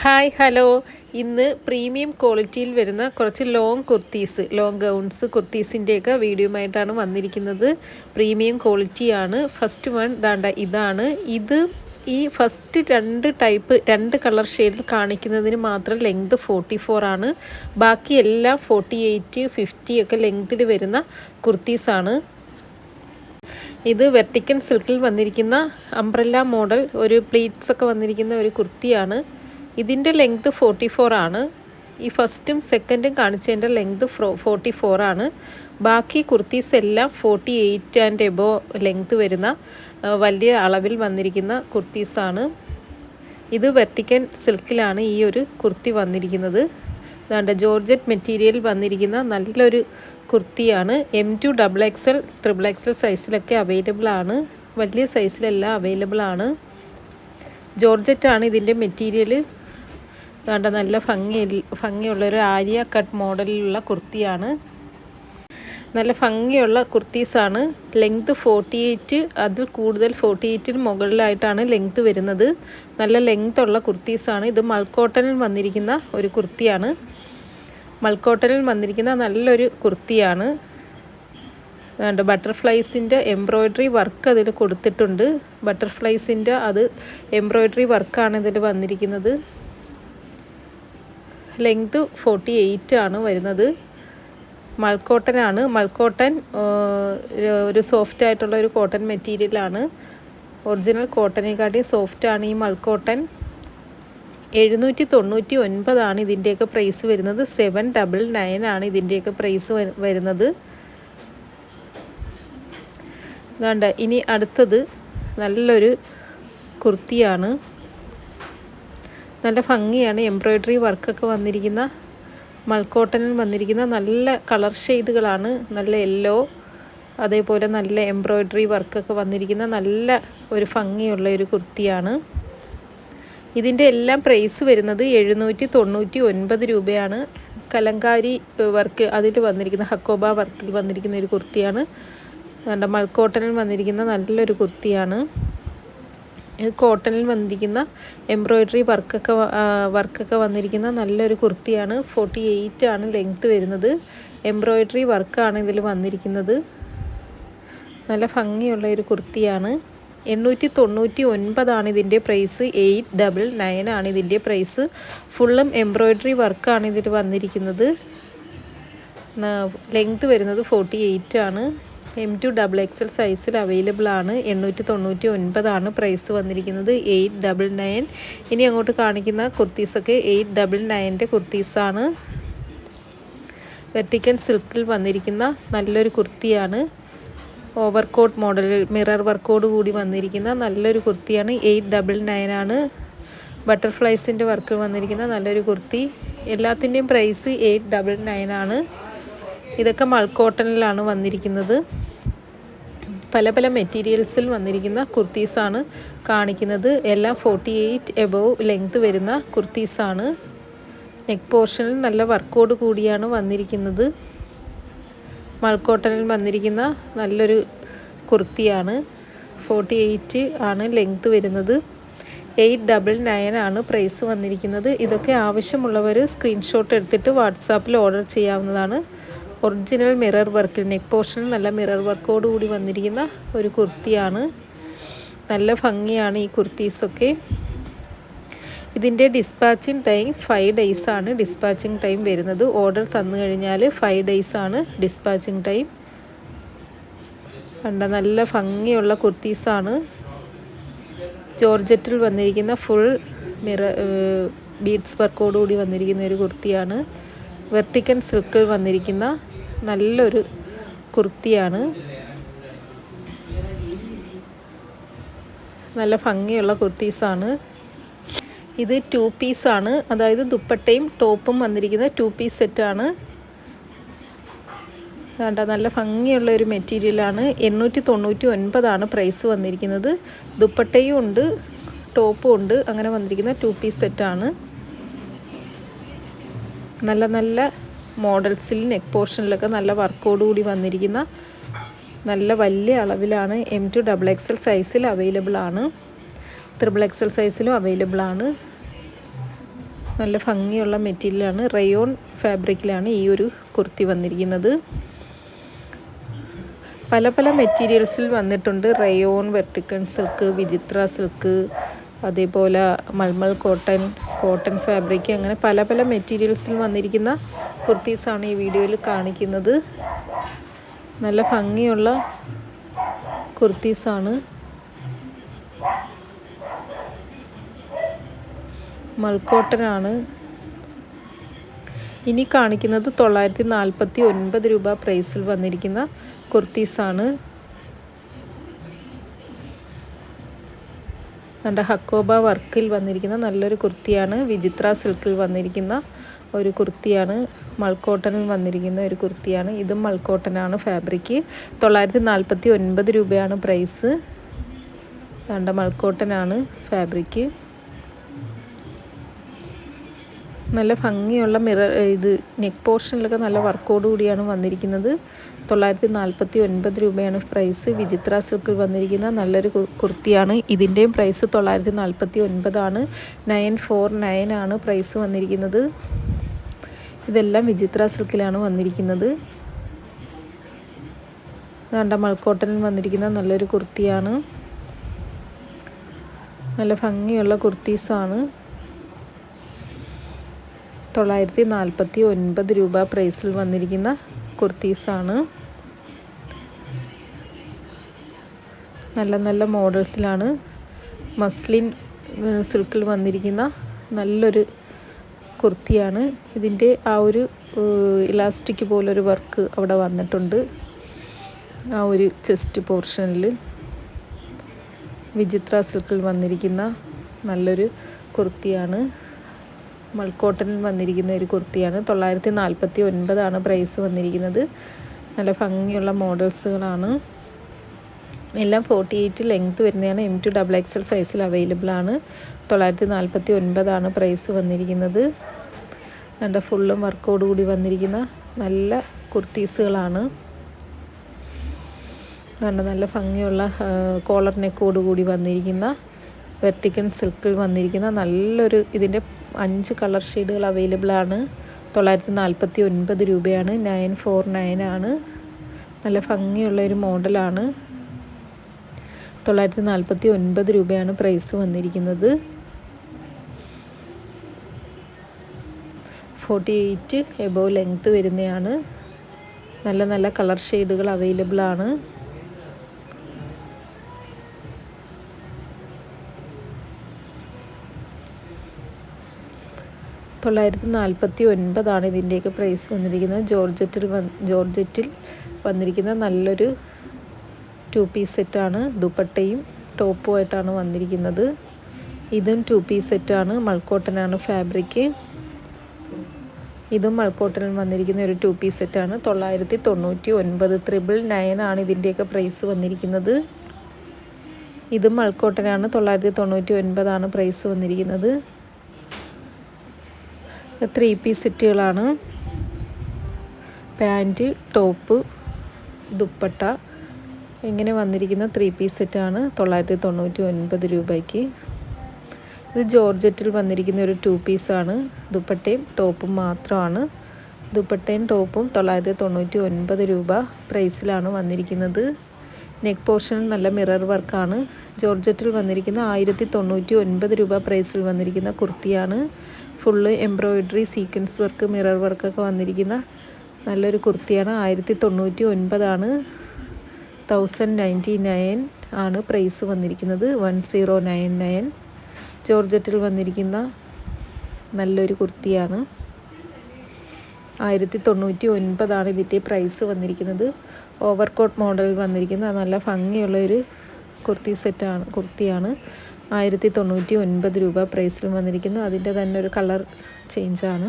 Hi hello. ഇന്ന് premium ക്വാളിറ്റിയിൽ വരുന്ന കുറച്ച് ലോങ് കുർത്തീസ് ലോങ് ഗൗൺസ് കുർത്തീസിന്റെയൊക്കെ വീഡിയോയുമായിട്ടാണ് വന്നിരിക്കുന്നത്. പ്രീമിയം ക്വാളിറ്റിയാണ്. ഫസ്റ്റ് വൺ ദാണ്ട ഇതാണ്. ഇത് ഈ ഫസ്റ്റ് രണ്ട് ടൈപ്പ് രണ്ട് കളർ ഷെയ്ഡിൽ കാണിക്കുന്നതിന് മാത്രം ലെങ്ത് ഫോർട്ടി ഫോർ ആണ്. ബാക്കി എല്ലാം ഫോർട്ടി എയ്റ്റ് ഫിഫ്റ്റി ഒക്കെ ലെങ്ത്തിൽ വരുന്ന കുർത്തീസാണ് ഇത് വെർട്ടിക്കൻ സിൽക്കിൽ വന്നിരിക്കുന്ന അംബ്രല്ല മോഡൽ ഒരു പ്ലീറ്റ്സ് ഒക്കെ വന്നിരിക്കുന്ന ഒരു കുർത്തിയാണ് ഇതിന്റെ ലെങ്ത് ഫോർട്ടി ഫോർ ആണ്. ഈ ഫസ്റ്റും സെക്കൻഡും കാണിച്ചതിന്റെ ലെങ്ത് ഫ്രോ ഫോർട്ടി ഫോർ ആണ്. ബാക്കി കുർത്തീസ് എല്ലാം forty eight and above length വരുന്ന വലിയ അളവിൽ വന്നിരിക്കുന്ന കുർത്തീസാണ് ഇത് വെർട്ടിക്കൻ സിൽക്കിലാണ് ഈ ഒരു കുർത്തി വന്നിരിക്കുന്നത്. അതാണ്ട് ജോർജറ്റ് മെറ്റീരിയൽ വന്നിരിക്കുന്ന നല്ലൊരു കുർത്തിയാണ്. M to double XL triple XL സൈസിലൊക്കെ available ആണ്. വലിയ സൈസിലെല്ലാം അവൈലബിൾ ആണ്. ജോർജറ്റാണ് ഇതിന്റെ മെറ്റീരിയൽ വേണ്ട നല്ല ഭംഗി ഭംഗിയുള്ളൊരു ആര്യ കട്ട് മോഡലിലുള്ള കുർത്തിയാണ്. നല്ല ഭംഗിയുള്ള കുർത്തീസാണ്. ലെങ്ത് ഫോർട്ടി എയ്റ്റ് അതിൽ കൂടുതൽ ഫോർട്ടി എയ്റ്റിന് മുകളിലായിട്ടാണ് ലെങ്ത് വരുന്നത്. നല്ല ലെങ്ത് ഉള്ള കുർത്തീസാണ്. ഇത് മൾക്കോട്ടനിൽ വന്നിരിക്കുന്ന ഒരു കുർത്തിയാണ്. മൾക്കോട്ടനിൽ വന്നിരിക്കുന്ന നല്ലൊരു കുർത്തിയാണ്. അതുകൊണ്ട് ബട്ടർഫ്ലൈസിന്റെ എംബ്രോയ്ഡറി വർക്ക് അതിൽ കൊടുത്തിട്ടുണ്ട്. ബട്ടർഫ്ലൈസിന്റെ അത് എംബ്രോയ്ഡറി വർക്കാണ് ഇതിൽ വന്നിരിക്കുന്നത്. ലെങ്ത് ഫോർട്ടി എയ്റ്റ് ആണ് വരുന്നത്. മൾക്കോട്ടനാണ്. മൾക്കോട്ടൻ ഒരു സോഫ്റ്റ് ആയിട്ടുള്ള ഒരു കോട്ടൺ മെറ്റീരിയലാണ് ഒറിജിനൽ കോട്ടനെക്കാട്ടി സോഫ്റ്റാണ് ഈ മൾക്കോട്ടൻ. എഴുന്നൂറ്റി തൊണ്ണൂറ്റി ഒൻപതാണ് ഇതിന്റെയൊക്കെ പ്രൈസ് വരുന്നത്. സെവൻ ഡബിൾ നയൻ ആണ് ഇതിന്റെയൊക്കെ പ്രൈസ് വരുന്നത്. വേണ്ട ഇനി അടുത്തത് നല്ലൊരു കുർത്തിയാണ്. നല്ല ഭംഗിയാണ് എംബ്രോയ്ഡറി വർക്കൊക്കെ വന്നിരിക്കുന്ന മൾക്കോട്ടനിൽ വന്നിരിക്കുന്ന നല്ല കളർ ഷെയ്ഡുകളാണ് നല്ല യെല്ലോ അതേപോലെ നല്ല എംബ്രോയ്ഡറി വർക്കൊക്കെ വന്നിരിക്കുന്ന നല്ല ഒരു ഭംഗിയുള്ള ഒരു കുർത്തിയാണ്. ഇതിന്റെ എല്ലാം പ്രൈസ് വരുന്നത് എഴുന്നൂറ്റി തൊണ്ണൂറ്റി ഒൻപത് രൂപയാണ്. കലങ്കാരി വർക്ക് അതിൽ വന്നിരിക്കുന്ന ഹക്കോബ വർക്കിൽ വന്നിരിക്കുന്ന ഒരു കുർത്തിയാണ്. മൾക്കോട്ടനിൽ വന്നിരിക്കുന്ന നല്ലൊരു കുർത്തിയാണ്. കോട്ടണിൽ വന്നിരിക്കുന്ന എംബ്രോയ്ഡറി വർക്കൊക്കെ വർക്കൊക്കെ വന്നിരിക്കുന്ന നല്ലൊരു കുർത്തിയാണ്. ഫോർട്ടി എയ്റ്റ് ആണ് ലെങ്ത്ത് വരുന്നത്. എംബ്രോയ്ഡറി വർക്കാണ് ഇതിൽ വന്നിരിക്കുന്നത്. നല്ല ഭംഗിയുള്ള ഒരു കുർത്തിയാണ്. എണ്ണൂറ്റി തൊണ്ണൂറ്റി ഒൻപതാണ് ഇതിന്റെ പ്രൈസ് എയ്റ്റ് ഡബിൾ നയൻ ആണ് ഇതിന്റെ പ്രൈസ് ഫുള്ളും എംബ്രോയ്ഡറി വർക്കാണ് ഇതിൽ വന്നിരിക്കുന്നത്. ലെങ്ത്ത് വരുന്നത് ഫോർട്ടി എയ്റ്റ് ആണ്. എം ടു ഡബിൾ എക്സൽ സൈസിൽ അവൈലബിൾ ആണ്. എണ്ണൂറ്റി തൊണ്ണൂറ്റി ഒൻപതാണ് പ്രൈസ് വന്നിരിക്കുന്നത്. എയ്റ്റ് ഡബിൾ നയൻ ഇനി അങ്ങോട്ട് കാണിക്കുന്ന കുർത്തീസൊക്കെ എയ്റ്റ് ഡബിൾ നയന്റെ കുർത്തീസാണ് വെർട്ടിക്കൻ സിൽക്കിൽ വന്നിരിക്കുന്ന നല്ലൊരു കുർത്തിയാണ്. ഓവർ കോട്ട് മോഡലിൽ മിറർ വർക്കോട് കൂടി വന്നിരിക്കുന്ന നല്ലൊരു കുർത്തിയാണ്. എയ്റ്റ് ഡബിൾ നയൻ ആണ്. ബട്ടർഫ്ലൈസിന്റെ വർക്ക് വന്നിരിക്കുന്ന നല്ലൊരു കുർത്തി. എല്ലാത്തിന്റെയും പ്രൈസ് എയ്റ്റ് ഡബിൾ നയൻ ആണ്. ഇതൊക്കെ മൾക്കോട്ടണിലാണ് വന്നിരിക്കുന്നത്. പല പല മെറ്റീരിയൽസിൽ വന്നിരിക്കുന്ന കുർത്തീസാണ് കാണിക്കുന്നത്. എല്ലാം ഫോർട്ടി എയ്റ്റ് എബോവ് ലെങ്ത് വരുന്ന കുർത്തീസാണ്. നെക്ക് പോർഷനിൽ നല്ല വർക്കോട് കൂടിയാണ് വന്നിരിക്കുന്നത്. മൾക്കോട്ടണിൽ വന്നിരിക്കുന്ന നല്ലൊരു കുർത്തിയാണ്. ഫോർട്ടി എയ്റ്റ് ആണ് ലെങ്ത് വരുന്നത്. എയ്റ്റ് ഡബിൾ നയൻ ആണ് പ്രൈസ് വന്നിരിക്കുന്നത്. ഇതൊക്കെ ആവശ്യമുള്ളവർ സ്ക്രീൻഷോട്ട് എടുത്തിട്ട് വാട്സാപ്പിൽ ഓർഡർ ചെയ്യാവുന്നതാണ്. ഒറിജിനൽ മിറർ വർക്കിൽ നെക്ക് പോർഷൻ നല്ല മിറർ വർക്കോടുകൂടി വന്നിരിക്കുന്ന ഒരു കുർത്തിയാണ്. നല്ല ഭംഗിയാണ് ഈ കുർത്തീസൊക്കെ. ഇതിന്റെ ഡിസ്പാച്ചിങ് ടൈം ഫൈവ് ഡേയ്സ് ആണ് ഡിസ്പാച്ചിങ് ടൈം വരുന്നത്. ഓർഡർ തന്നു കഴിഞ്ഞാൽ ഫൈവ് ഡേയ്സ് ആണ് ഡിസ്പാച്ചിങ് ടൈം കണ്ട നല്ല ഭംഗിയുള്ള കുർത്തീസാണ്. ജോർജറ്റിൽ വന്നിരിക്കുന്ന ഫുൾ മിറ ബീഡ്സ് വർക്കോടുകൂടി വന്നിരിക്കുന്ന ഒരു കുർത്തിയാണ്. വെർട്ടിക്കൻ സിൽക്കിൽ വന്നിരിക്കുന്ന നല്ലൊരു കുർത്തിയാണ്. നല്ല ഭംഗിയുള്ള കുർത്തീസാണ്. ഇത് ടു പീസാണ് അതായത് ദുപ്പട്ടയും ടോപ്പും വന്നിരിക്കുന്ന ടു പീസ് സെറ്റാണ് വേണ്ട നല്ല ഭംഗിയുള്ള ഒരു മെറ്റീരിയലാണ് എണ്ണൂറ്റി തൊണ്ണൂറ്റി ഒൻപതാണ് പ്രൈസ് വന്നിരിക്കുന്നത്. ദുപ്പട്ടയും ഉണ്ട് ടോപ്പും ഉണ്ട് അങ്ങനെ വന്നിരിക്കുന്ന ടു പീസ് സെറ്റാണ് നല്ല നല്ല മോഡൽസിൽ നെക്ക് പോർഷനിലൊക്കെ നല്ല വർക്കോടുകൂടി വന്നിരിക്കുന്ന നല്ല വലിയ അളവിലാണ് എം ടു ഡബിൾ എക്സൽ സൈസിൽ അവൈലബിൾ ആണ്. ത്രിബിൾ എക്സൽ സൈസിലും അവൈലബിൾ ആണ്. നല്ല ഭംഗിയുള്ള മെറ്റീരിയലാണ്. റയോൺ ഫാബ്രിക്കിലാണ് ഈ ഒരു കുർത്തി വന്നിരിക്കുന്നത്. പല പല മെറ്റീരിയൽസിൽ വന്നിട്ടുണ്ട്. റയോൺ വെർട്ടിക്കൺ സിൽക്ക് വിചിത്ര സിൽക്ക് അതേപോലെ മൽമൽ കോട്ടൺ കോട്ടൺ ഫാബ്രിക് അങ്ങനെ പല പല മെറ്റീരിയൽസിൽ വന്നിരിക്കുന്ന കുർത്തീസാണ് ഈ വീഡിയോയിൽ കാണിക്കുന്നത്. നല്ല ഭംഗിയുള്ള കുർത്തീസാണ്. മൽക്കോട്ടനാണ്. ഇനി കാണിക്കുന്നത് തൊള്ളായിരത്തി നാൽപ്പത്തി ഒൻപത് രൂപ പ്രൈസിൽ വന്നിരിക്കുന്ന കുർത്തീസാണ്. കണ്ട ഹക്കോബ വർക്കിൽ വന്നിരിക്കുന്ന നല്ലൊരു കുർത്തിയാണ്. വിചിത്ര സിൽക്കിൽ വന്നിരിക്കുന്ന ഒരു കുർത്തിയാണ് മൾക്കോട്ടനിൽ വന്നിരിക്കുന്ന ഒരു കുർത്തിയാണ്. ഇതും മൾക്കോട്ടനാണ് ഫാബ്രിക്. തൊള്ളായിരത്തി നാൽപ്പത്തി ഒൻപത് രൂപയാണ് പ്രൈസ്. കണ്ട മൾക്കോട്ടനാണ് ഫാബ്രിക്. നല്ല ഭംഗിയുള്ള മിറർ ഇത് നെക്ക് പോർഷനിലൊക്കെ നല്ല വർക്കോട് കൂടിയാണ് വന്നിരിക്കുന്നത്. തൊള്ളായിരത്തി നാൽപ്പത്തി ഒൻപത് രൂപയാണ് പ്രൈസ്. വിചിത്ര സിൽക്കിൽ വന്നിരിക്കുന്ന നല്ലൊരു കുർത്തിയാണ്. ഇതിന്റെയും പ്രൈസ് തൊള്ളായിരത്തി നാൽപ്പത്തി ഒൻപതാണ് നയൻ ഫോർ നയൻ ആണ് പ്രൈസ് വന്നിരിക്കുന്നത്. ഇതെല്ലാം വിചിത്ര സിൽക്കിലാണ് വന്നിരിക്കുന്നത്. വേണ്ട മൾക്കോട്ടനിൽ വന്നിരിക്കുന്ന നല്ലൊരു കുർത്തിയാണ്. നല്ല ഭംഗിയുള്ള കുർത്തീസാണ്. തൊള്ളായിരത്തി നാൽപ്പത്തി ഒൻപത് രൂപ പ്രൈസിൽ വന്നിരിക്കുന്ന കുർത്തീസാണ്. നല്ല നല്ല മോഡൽസിലാണ് മസ്ലിൻ സിൽക്കിൽ വന്നിരിക്കുന്ന നല്ലൊരു കുർത്തിയാണ്. ഇതിന്റെ ആ ഒരു ഇലാസ്റ്റിക് പോലൊരു വർക്ക് അവിടെ വന്നിട്ടുണ്ട്. ആ ഒരു ചെസ്റ്റ് പോർഷനിൽ വിചിത്ര സിൽക്കിൽ വന്നിരിക്കുന്ന നല്ലൊരു കുർത്തിയാണ്. മൾക്കോട്ടനിൽ വന്നിരിക്കുന്ന ഒരു കുർത്തിയാണ്. തൊള്ളായിരത്തി നാൽപ്പത്തി ഒൻപതാണ് പ്രൈസ് വന്നിരിക്കുന്നത്. നല്ല ഭംഗിയുള്ള മോഡൽസുകളാണ്. എല്ലാം ഫോർട്ടി എയ്റ്റ് ലെങ്ത്ത് വരുന്നതാണ് എം ടു ഡബിൾ എക്സൽ സൈസിൽ അവൈലബിൾ ആണ്. തൊള്ളായിരത്തി നാൽപ്പത്തി ഒൻപതാണ് പ്രൈസ് വന്നിരിക്കുന്നത് നല്ല ഫുള്ളും വർക്കോട് കൂടി വന്നിരിക്കുന്ന നല്ല കുർത്തീസുകളാണ്. നല്ല നല്ല ഭംഗിയുള്ള കോളർ നെക്കോട് കൂടി വന്നിരിക്കുന്ന വെർട്ടിക്കൻ സിൽക്കിൽ വന്നിരിക്കുന്ന നല്ലൊരു ഇതിന്റെ അഞ്ച് കളർ ഷെയ്ഡുകൾ അവൈലബിൾ ആണ്. തൊള്ളായിരത്തി നാൽപ്പത്തി ഒൻപത് രൂപയാണ്. നയൻ ഫോർ നയൻ ആണ്. നല്ല ഭംഗിയുള്ള ഒരു മോഡലാണ് തൊള്ളായിരത്തി നാൽപ്പത്തി ഒൻപത് രൂപയാണ് പ്രൈസ് വന്നിരിക്കുന്നത്. ഫോർട്ടി എയ്റ്റ് എബോ ലെങ്ത്ത് വരുന്നതാണ് നല്ല നല്ല കളർ ഷെയ്ഡുകൾ അവൈലബിൾ ആണ്. തൊള്ളായിരത്തി നാൽപ്പത്തി ഒൻപതാണ് ഇതിന്റെയൊക്കെ പ്രൈസ് വന്നിരിക്കുന്നത്. ജോർജറ്റിൽ ജോർജറ്റിൽ വന്നിരിക്കുന്ന നല്ലൊരു ടു പീസ് സെറ്റാണ്. ദുപ്പട്ടയും ടോപ്പുമായിട്ടാണ് വന്നിരിക്കുന്നത്. ഇതും ടു പീസ് സെറ്റാണ്. മൾക്കോട്ടനാണ് ഫാബ്രിക്. ഇതും മൾക്കോട്ടനിൽ വന്നിരിക്കുന്ന ഒരു ടു പീസ് സെറ്റാണ്. തൊള്ളായിരത്തി തൊണ്ണൂറ്റി ഒൻപത് ത്രിബിൾ നയൻ ആണ് ഇതിന്റെയൊക്കെ പ്രൈസ് വന്നിരിക്കുന്നത്. ഇതും മൾക്കോട്ടനാണ്. തൊള്ളായിരത്തി തൊണ്ണൂറ്റി ഒൻപതാണ് പ്രൈസ് വന്നിരിക്കുന്നത്. ത്രീ പീസ് സെറ്റുകളാണ്. പാന്റ് ടോപ്പ് ദുപ്പട്ട ഇങ്ങനെ വന്നിരിക്കുന്ന ത്രീ പീസ് സെറ്റാണ് തൊള്ളായിരത്തി തൊണ്ണൂറ്റി ഒൻപത് രൂപയ്ക്ക്. ഇത് ജോർജറ്റിൽ വന്നിരിക്കുന്ന ഒരു ടു പീസാണ് ദുപ്പട്ടയും ടോപ്പും മാത്രമാണ്. ദുപ്പട്ടയും ടോപ്പും തൊള്ളായിരത്തി തൊണ്ണൂറ്റി ഒൻപത് രൂപ പ്രൈസിലാണ് വന്നിരിക്കുന്നത്. നെക്ക് പോർഷൻ നല്ല മിറർ വർക്കാണ് ജോർജറ്റിൽ വന്നിരിക്കുന്ന ആയിരത്തി തൊണ്ണൂറ്റി ഒൻപത് രൂപ പ്രൈസിൽ വന്നിരിക്കുന്ന കുർത്തിയാണ്. Full embroidery sequence work mirror വർക്കൊക്കെ വന്നിരിക്കുന്ന നല്ലൊരു കുർത്തിയാണ്. ആയിരത്തി തൊണ്ണൂറ്റി ഒൻപതാണ് തൗസൻഡ് നയന്റി നയൻ ആണ് പ്രൈസ് വന്നിരിക്കുന്നത്. One zero nine nine. ജോർജറ്റിൽ വന്നിരിക്കുന്ന നല്ലൊരു കുർത്തിയാണ്. ആയിരത്തി തൊണ്ണൂറ്റി ഒൻപതാണ് ഇതിന്റെ പ്രൈസ് വന്നിരിക്കുന്നത്. ഓവർ കോട്ട് മോഡലിൽ വന്നിരിക്കുന്ന നല്ല ഭംഗിയുള്ള ഒരു കുർത്തി സെറ്റാണ് കുർത്തിയാണ്. ആയിരത്തി തൊണ്ണൂറ്റി ഒൻപത് രൂപ പ്രൈസിൽ വന്നിരിക്കുന്നത് അതിന്റെ തന്നെ ഒരു കളർ ചേഞ്ചാണ്.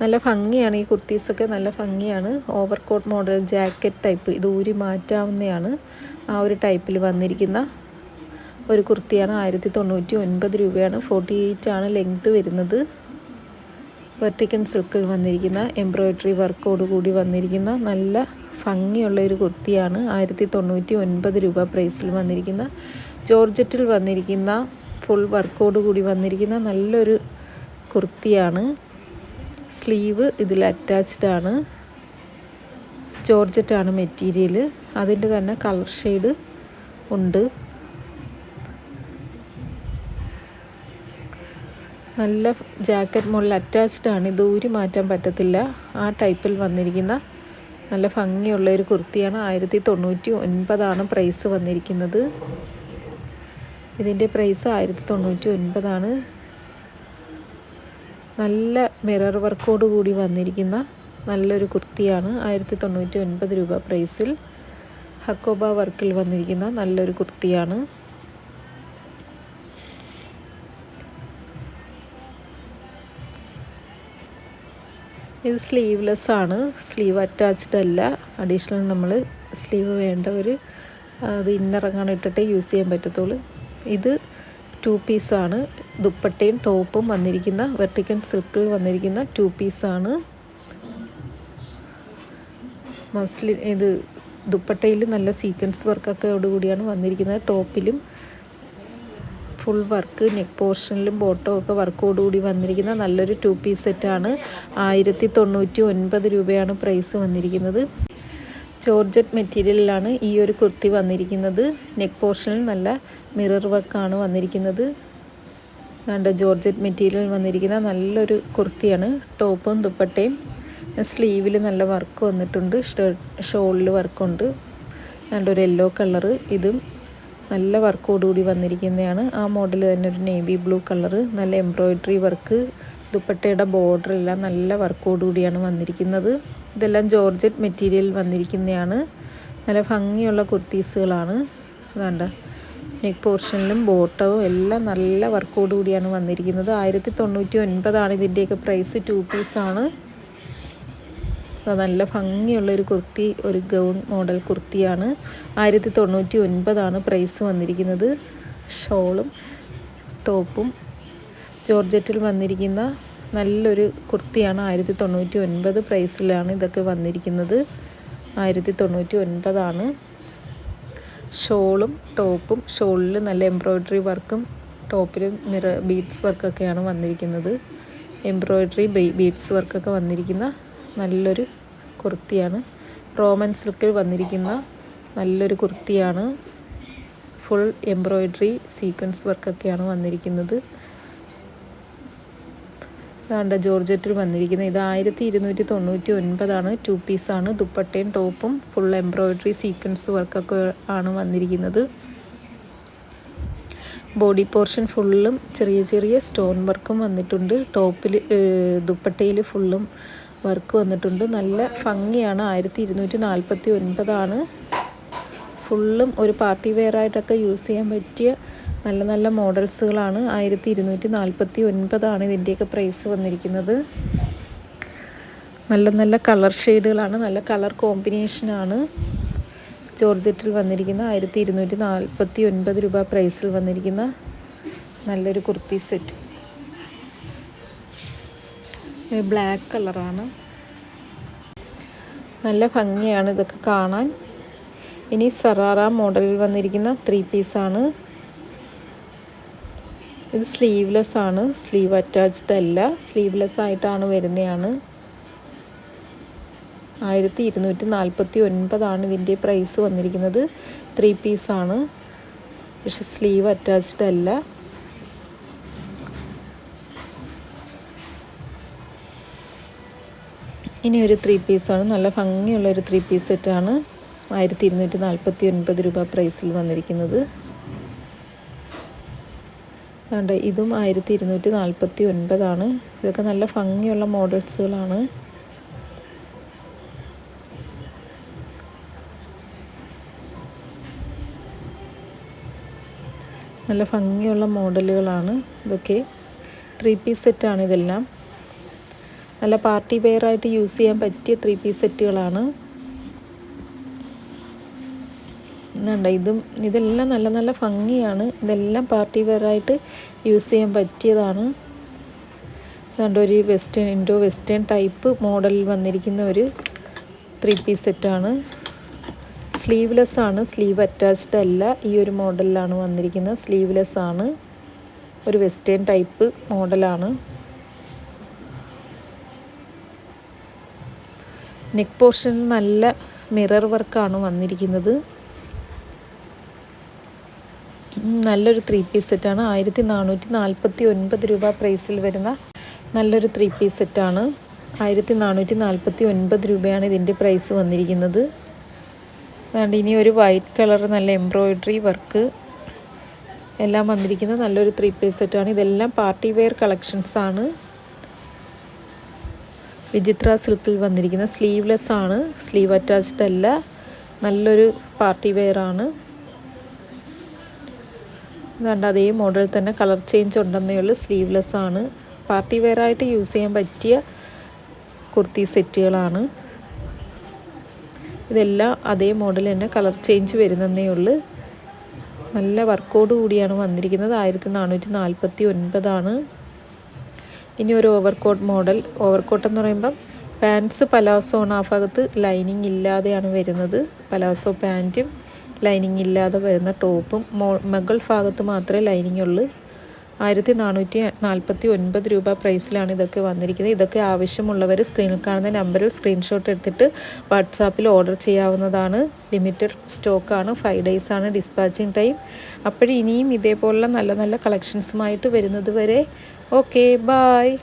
നല്ല ഭംഗിയാണ് ഈ കുർത്തീസൊക്കെ നല്ല ഭംഗിയാണ്. Over coat model jacket type ഇത് ഊരി മാറ്റാവുന്നതാണ് ആ ഒരു ടൈപ്പിൽ വന്നിരിക്കുന്ന ഒരു കുർത്തിയാണ്. ആയിരത്തി തൊണ്ണൂറ്റി ഒൻപത് രൂപയാണ്. ഫോർട്ടി എയ്റ്റ് ആണ് ലെങ്ത് വരുന്നത്. വെർട്ടിക്കൻ സിൽക്കിൽ വന്നിരിക്കുന്ന എംബ്രോയ്ഡറി വർക്കോട് കൂടി വന്നിരിക്കുന്ന നല്ല ഭംഗിയുള്ള ഒരു കുർത്തിയാണ്. ആയിരത്തി തൊണ്ണൂറ്റി ഒൻപത് രൂപ പ്രൈസിൽ വന്നിരിക്കുന്ന ജോർജറ്റിൽ വന്നിരിക്കുന്ന ഫുൾ വർക്കോട് കൂടി വന്നിരിക്കുന്ന നല്ലൊരു കുർത്തിയാണ്. സ്ലീവ് ഇതിൽ അറ്റാച്ച്ഡ് ആണ്. ജോർജറ്റാണ് മെറ്റീരിയൽ അതിന്റെ തന്നെ കളർ ഷെയ്ഡ് ഉണ്ട്. നല്ല ജാക്കറ്റ് മുകളിൽ അറ്റാച്ച്ഡ് ആണ്. ഇത് ഊരി മാറ്റാൻ പറ്റത്തില്ല. ആ ടൈപ്പിൽ വന്നിരിക്കുന്ന നല്ല ഭംഗിയുള്ള ഒരു കുർത്തിയാണ്. ആയിരത്തി തൊണ്ണൂറ്റി ഒൻപതാണ് പ്രൈസ് വന്നിരിക്കുന്നത്. ഇതിന്റെ പ്രൈസ് ആയിരത്തി തൊണ്ണൂറ്റി ഒൻപതാണ് നല്ല മിറർ വർക്കോട് കൂടി വന്നിരിക്കുന്ന നല്ലൊരു കുർത്തിയാണ് ആയിരത്തി തൊണ്ണൂറ്റി ഒൻപത് രൂപ പ്രൈസിൽ ഹക്കോബ വർക്കിൽ വന്നിരിക്കുന്ന നല്ലൊരു കുർത്തിയാണ്. ഇത് സ്ലീവ്ലെസ് ആണ്. സ്ലീവ് അറ്റാച്ച്ഡ് അല്ല. അഡീഷണൽ നമ്മൾ സ്ലീവ് വേണ്ടവർ അത് ഇന്നിറങ്ങാൻ ഇട്ടിട്ട് യൂസ് ചെയ്യാൻ പറ്റത്തുള്ളൂ. ഇത് ടു പീസാണ് ദുപ്പട്ടയും ടോപ്പും വന്നിരിക്കുന്ന വെർട്ടിക്കൻ സിൽക്കിൽ വന്നിരിക്കുന്ന ടു പീസാണ് മസ്ലി ഇത് ദുപ്പട്ടയിൽ നല്ല സീക്വൻസ് വർക്കൊക്കെ കൂടിയാണ് വന്നിരിക്കുന്നത്. ടോപ്പിലും ഫുൾ വർക്ക് നെക്ക് പോർഷനിലും ബോട്ടോ ഒക്കെ വർക്കോടുകൂടി വന്നിരിക്കുന്ന നല്ലൊരു ടു പീസ് സെറ്റാണ് ആയിരത്തി തൊണ്ണൂറ്റി ഒൻപത് രൂപയാണ് പ്രൈസ് വന്നിരിക്കുന്നത്. ജോർജറ്റ് മെറ്റീരിയലിലാണ് ഈ ഒരു കുർത്തി വന്നിരിക്കുന്നത്. നെക്ക് പോർഷനിൽ നല്ല മിറർ വർക്കാണ് വന്നിരിക്കുന്നത്. കണ്ട ജോർജറ്റ് മെറ്റീരിയൽ വന്നിരിക്കുന്ന നല്ലൊരു കുർത്തിയാണ്. ടോപ്പും ദുപ്പട്ടയും. സ്ലീവിൽ നല്ല വർക്ക് വന്നിട്ടുണ്ട്. ഷോളിൽ വർക്കുണ്ട്. നല്ലൊരു യെല്ലോ കളറ് ഇതും. നല്ല വർക്കോടുകൂടി വന്നിരിക്കുന്നതാണ്. ആ മോഡൽ തന്നെ ഒരു നേവി ബ്ലൂ കളറ്. നല്ല എംബ്രോയിഡറി വർക്ക്. ദുപ്പട്ടയുടെ ബോർഡർ എല്ലാം നല്ല വർക്കോടുകൂടിയാണ് വന്നിരിക്കുന്നത്. ഇതെല്ലാം ജോർജറ്റ് മെറ്റീരിയൽ വന്നിരിക്കുന്നതാണ്. നല്ല ഭംഗിയുള്ള കുർത്തീസുകളാണ്. അതാണ്ട നെക്ക് പോർഷനിലും ബോട്ടവും എല്ലാം നല്ല വർക്കോടുകൂടിയാണ് വന്നിരിക്കുന്നത്. ആയിരത്തി തൊണ്ണൂറ്റി ഒൻപതാണ് ഇതിന്റെയൊക്കെ പ്രൈസ്. ടു പീസാണ് നല്ല ഭംഗിയുള്ളൊരു കുർത്തി ഒരു ഗൗൺ മോഡൽ കുർത്തിയാണ്. ആയിരത്തി തൊണ്ണൂറ്റി ഒൻപതാണ് പ്രൈസ് വന്നിരിക്കുന്നത്. ഷോളും ടോപ്പും ജോർജറ്റിൽ വന്നിരിക്കുന്ന നല്ലൊരു കുർത്തിയാണ്. ആയിരത്തി തൊണ്ണൂറ്റി ഒൻപത് പ്രൈസിലാണ് ഇതൊക്കെ വന്നിരിക്കുന്നത്. ആയിരത്തി തൊണ്ണൂറ്റി ഒൻപതാണ് ഷോളും ടോപ്പും ഷോളിൽ നല്ല എംബ്രോയ്ഡറി വർക്കും ടോപ്പിൽ മിറ ബീഡ്സ് വർക്കൊക്കെയാണ് വന്നിരിക്കുന്നത്. എംബ്രോയ്ഡറി ബീഡ്സ് വർക്കൊക്കെ വന്നിരിക്കുന്ന നല്ലൊരു കുർത്തിയാണ്. റോമൻ സിൽക്കിൽ വന്നിരിക്കുന്ന നല്ലൊരു കുർത്തിയാണ്. ഫുൾ എംബ്രോയ്ഡറി സീക്വൻസ് വർക്കൊക്കെയാണ് വന്നിരിക്കുന്നത്. അതാണ്ട് ജോർജറ്റിൽ വന്നിരിക്കുന്നത്. ഇത് ആയിരത്തി ഇരുന്നൂറ്റി തൊണ്ണൂറ്റി ഒൻപതാണ് ടു പീസാണ് ദുപ്പട്ടയും ടോപ്പും ഫുൾ എംബ്രോയ്ഡറി സീക്വൻസ് വർക്കൊക്കെ ആണ് വന്നിരിക്കുന്നത്. ബോഡി പോർഷൻ ഫുള്ളും ചെറിയ ചെറിയ സ്റ്റോൺ വർക്കും വന്നിട്ടുണ്ട്. ടോപ്പിൽ ദുപ്പട്ടയിൽ ഫുള്ളും വർക്ക് വന്നിട്ടുണ്ട്. നല്ല ഭംഗിയാണ്. ആയിരത്തി ഇരുന്നൂറ്റി നാൽപ്പത്തി ഒൻപതാണ് ഫുള്ളും ഒരു പാർട്ടി വെയറായിട്ടൊക്കെ യൂസ് ചെയ്യാൻ പറ്റിയ നല്ല നല്ല മോഡൽസുകളാണ്. ആയിരത്തി ഇരുന്നൂറ്റി നാൽപ്പത്തി ഒൻപതാണ് ഇതിന്റെയൊക്കെ പ്രൈസ് വന്നിരിക്കുന്നത്. നല്ല നല്ല കളർ ഷെയ്ഡുകളാണ്. നല്ല കളർ കോമ്പിനേഷനാണ് ജോർജറ്റിൽ വന്നിരിക്കുന്ന ആയിരത്തി ഇരുന്നൂറ്റി നാൽപ്പത്തി ഒൻപത് രൂപ പ്രൈസിൽ വന്നിരിക്കുന്ന നല്ലൊരു കുർത്തി സെറ്റ്. ബ്ലാക്ക് കളറാണ്. നല്ല ഭംഗിയാണ് ഇതൊക്കെ കാണാൻ. ഇനി സറാറ മോഡലിൽ വന്നിരിക്കുന്ന ത്രീ പീസാണ്. ഇത് സ്ലീവ്ലെസ് ആണ്. സ്ലീവ് അറ്റാച്ച്ഡ് അല്ല. സ്ലീവ്ലെസ് ആയിട്ടാണ് വരുന്നതാണ് ആയിരത്തി ഇരുന്നൂറ്റി നാൽപ്പത്തി ഒൻപതാണ് ഇതിന്റെ പ്രൈസ് വന്നിരിക്കുന്നത്. ത്രീ പീസാണ് പക്ഷെ സ്ലീവ് അറ്റാച്ച്ഡ് അല്ല. ഇനി ഒരു ത്രീ പീസാണ് നല്ല ഭംഗിയുള്ള ഒരു ത്രീ പീസ് സെറ്റാണ് ആയിരത്തി ഇരുന്നൂറ്റി നാൽപ്പത്തി ഒൻപത് രൂപ പ്രൈസിൽ വന്നിരിക്കുന്നത്. അതുകൊണ്ട് ഇതും ആയിരത്തി ഇരുന്നൂറ്റി നാൽപ്പത്തി ഒൻപതാണ് ഇതൊക്കെ നല്ല ഭംഗിയുള്ള മോഡൽസുകളാണ്. നല്ല ഭംഗിയുള്ള മോഡലുകളാണ് ഇതൊക്കെ. ത്രീ പീസ് സെറ്റാണ് ഇതെല്ലാം. നല്ല പാർട്ടി വെയറായിട്ട് യൂസ് ചെയ്യാൻ പറ്റിയ ത്രീ പീസ് സെറ്റുകളാണ്. എന്നുണ്ട് ഇതും ഇതെല്ലാം നല്ല നല്ല ഭംഗിയാണ്. ഇതെല്ലാം പാർട്ടി വെയറായിട്ട് യൂസ് ചെയ്യാൻ പറ്റിയതാണ്. അതുകൊണ്ട് ഒരു വെസ്റ്റേൺ ഇൻഡോ വെസ്റ്റേൺ ടൈപ്പ് മോഡലിൽ വന്നിരിക്കുന്ന ഒരു ത്രീ പീസ് സെറ്റാണ് സ്ലീവ്ലെസ് ആണ്. സ്ലീവ് അറ്റാച്ച്ഡ് അല്ല. ഈ ഒരു മോഡലിലാണ് വന്നിരിക്കുന്നത്. സ്ലീവ്ലെസ് ആണ്. ഒരു വെസ്റ്റേൺ ടൈപ്പ് മോഡലാണ്. നെക്ക് പോർഷനിൽ നല്ല മിറർ വർക്കാണ് വന്നിരിക്കുന്നത്. നല്ലൊരു ത്രീ പീസ് സെറ്റാണ് ആയിരത്തി നാനൂറ്റി നാൽപ്പത്തി ഒൻപത് രൂപ പ്രൈസിൽ വരുന്ന നല്ലൊരു ത്രീ പീസ് സെറ്റാണ് ആയിരത്തി നാനൂറ്റി നാൽപ്പത്തി ഒൻപത് രൂപയാണ് ഇതിന്റെ പ്രൈസ് വന്നിരിക്കുന്നത്. അതുകൊണ്ട് ഇനി ഒരു വൈറ്റ് കളർ നല്ല എംബ്രോയിഡറി വർക്ക് എല്ലാം വന്നിരിക്കുന്ന നല്ലൊരു ത്രീ പീസ് സെറ്റാണ് ഇതെല്ലാം പാർട്ടി വെയർ കളക്ഷൻസ് ആണ്. വിചിത്ര സിൽക്കിൽ വന്നിരിക്കുന്ന സ്ലീവ്ലെസ് ആണ്. സ്ലീവ് അറ്റാച്ച്ഡ് അല്ല. നല്ലൊരു പാർട്ടി വെയർ ആണ്. അതുകൊണ്ട് അതേ മോഡൽ തന്നെ കളർ ചേഞ്ച് ഉണ്ടെന്നേ ഉള്ളൂ. സ്ലീവ്ലെസ് ആണ്. പാർട്ടി വെയർ ആയിട്ട് യൂസ് ചെയ്യാൻ പറ്റിയ കുർത്തി സെറ്റുകളാണ് ഇതെല്ലാം അതേ മോഡൽ തന്നെ കളർ ചേഞ്ച് വരുന്നതേ ഉള്ളൂ. നല്ല വർക്കോട് കൂടിയാണ് വന്നിരിക്കുന്നത്. ആയിരത്തി നാനൂറ്റി നാൽപ്പത്തി ഒൻപതാണ് ഇനി ഒരു ഓവർകോട്ട് മോഡൽ ഓവർകോട്ട് എന്ന് പറയുമ്പം പാൻസ് പലാസോ ആണ് ആ ഭാഗത്ത് ലൈനിങ് ഇല്ലാതെയാണ് വരുന്നത്. പലാസോ പാന്റും ലൈനിങ് ഇല്ലാതെ വരുന്ന ടോപ്പും മോ മകൾ ഭാഗത്ത് മാത്രമേ ലൈനിങ് ഉള്ളൂ ആയിരത്തി നാനൂറ്റി നാൽപ്പത്തി ഒൻപത് രൂപ പ്രൈസിലാണ് ഇതൊക്കെ വന്നിരിക്കുന്നത്. ഇതൊക്കെ ആവശ്യമുള്ളവർ സ്ക്രീനിൽ കാണുന്ന നമ്പറിൽ സ്ക്രീൻഷോട്ട് എടുത്തിട്ട് വാട്സാപ്പിൽ ഓർഡർ ചെയ്യാവുന്നതാണ്. ലിമിറ്റഡ് സ്റ്റോക്കാണ് ഫൈവ് ഡേയ്സ് ആണ് ഡിസ്പാച്ചിങ് ടൈം. അപ്പോഴിനിയും ഇതേപോലുള്ള നല്ല നല്ല കളക്ഷൻസുമായിട്ട് വരുന്നത് വരെ ഓക്കെ ബായ്.